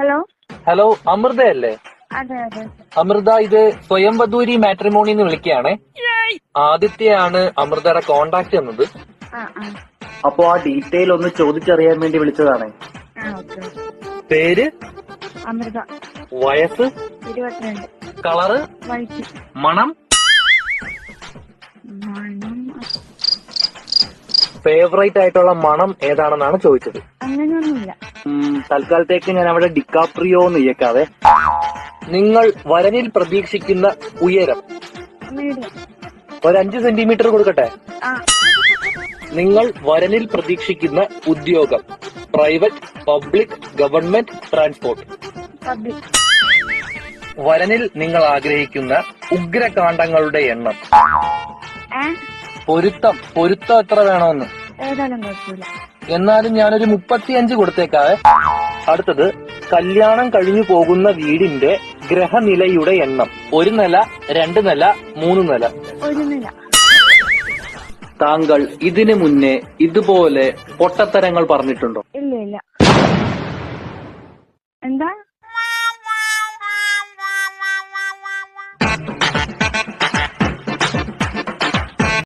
Hello? Hello അമൃതയല്ലേ അതെ അതെ. അമൃത ഇത് സ്വയംവധൂരി മാട്രിമോണി എന്ന് വിളിക്കുകയാണേ. ആദിത്യയാണ് അമൃതയുടെ കോണ്ടാക്ട് എന്നത് ആ ആ. അപ്പോ ആ ഡീറ്റെയിൽ ഒന്ന് ചോദിച്ചറിയാൻ വേണ്ടി വിളിച്ചതാണ്. ആ ഓക്കെ. പേര്? അമൃത. വയസ്സ്? ഇരുപത്തിരണ്ട്. കളറ്? വൈറ്റ്. മണം? മണം. ഫേവറേറ്റ് ആയിട്ടുള്ള മണം ഏതാണെന്നാണ് ചോദിച്ചത്? അങ്ങനെയൊന്നുമില്ല. തൽക്കാലത്തേക്ക് ഞാൻ അവിടെ ഡിക്കാപ്രിയോ എന്ന് ഇയക്കാതെ നിങ്ങൾ വരനിൽ പ്രതീക്ഷിക്കുന്ന ഉയരം ഒരു അഞ്ച് സെന്റിമീറ്റർ കൊടുക്കട്ടെ? നിങ്ങൾ വരനിൽ പ്രതീക്ഷിക്കുന്ന ഉദ്യോഗം പ്രൈവറ്റ് പബ്ലിക് ഗവൺമെന്റ് ട്രാൻസ്പോർട്ട് വരനിൽ നിങ്ങൾ ആഗ്രഹിക്കുന്ന ഉഗ്രകാന്ഡങ്ങളുടെ എണ്ണം. പൊരുത്തം. പൊരുത്തം എത്ര വേണമെന്ന്. ഏതായാലും കുഴപ്പമില്ല. എന്നാലും ഞാനൊരു മുപ്പത്തിയഞ്ച് കൊടുത്തേക്കാവേ. അടുത്തത് കല്യാണം കഴിഞ്ഞു പോകുന്ന വീടിന്റെ ഗ്രഹനിലയുടെ എണ്ണം. ഒരു നില രണ്ട് നില മൂന്ന് നില. ഒരു നില. താങ്കൾ ഇതിനു മുന്നേ ഇതുപോലെ പൊട്ടത്തരങ്ങൾ പറഞ്ഞിട്ടുണ്ടോ? ഇല്ല ഇല്ല. എന്താ?